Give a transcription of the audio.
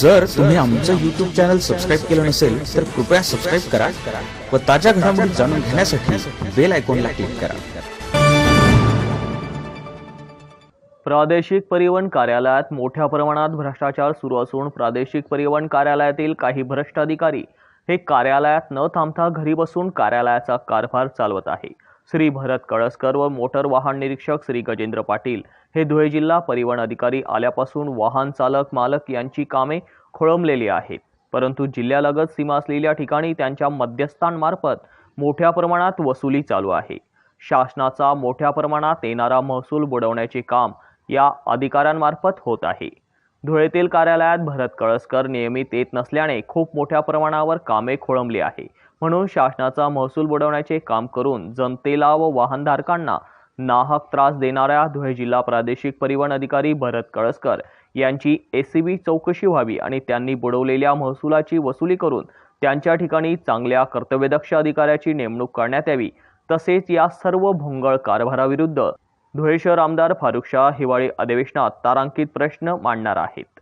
जर तुम्ही आमचं युट्यूब चॅनल सबस्क्राईब केलं नसेल तर कृपया सबस्क्राईब करा व ताज्या घडामोडी जाणून घेण्यासाठी बेल आयकॉनला क्लिक करा. प्रादेशिक परिवहन कार्यालयात मोठ्या प्रमाणात भ्रष्टाचार सुरू असून प्रादेशिक परिवहन कार्यालयातील काही भ्रष्ट अधिकारी हे कार्यालयात न थांबता घरी बसून कार्यालयाचा कारभार चालवत आहे. श्री भरत कळसकर व मोटर वाहन निरीक्षक श्री गजेंद्र पाटील. हे धुळे जिल्हा परिवहन अधिकारी आल्यापासून वाहन चालक मालक यांची कामे खोळंबलेली आहेत. परंतु जिल्ह्यालगत सीमा असलेल्या ठिकाणी त्यांच्या मध्यस्थांमार्फत मोठ्या प्रमाणात वसुली चालू आहे. शासनाचा मोठ्या प्रमाणात येणारा महसूल बुडवण्याचे काम या अधिकाऱ्यांमार्फत होत आहे. धुळेतील कार्यालयात भरत कळसकर नियमित येत नसल्याने खूप मोठ्या प्रमाणावर कामे खोळंबली आहे. म्हणून शासनाचा महसूल बुडवण्याचे काम करून जनतेला व वाहनधारकांना नाहक त्रास देणाऱ्या धुळे जिल्हा प्रादेशिक परिवहन अधिकारी भरत कळसकर यांची एसीबी चौकशी व्हावी आणि त्यांनी बुडवलेल्या महसुलाची वसुली करून त्यांच्या ठिकाणी चांगल्या कर्तव्यदक्ष अधिकाऱ्याची नेमणूक करण्यात यावी. तसेच या सर्व भोंगळ कारभाराविरुद्ध धुळे शहर आमदार फारुख शाह हिवाळी अधिवेशनात तारांकित प्रश्न मांडणार आहेत.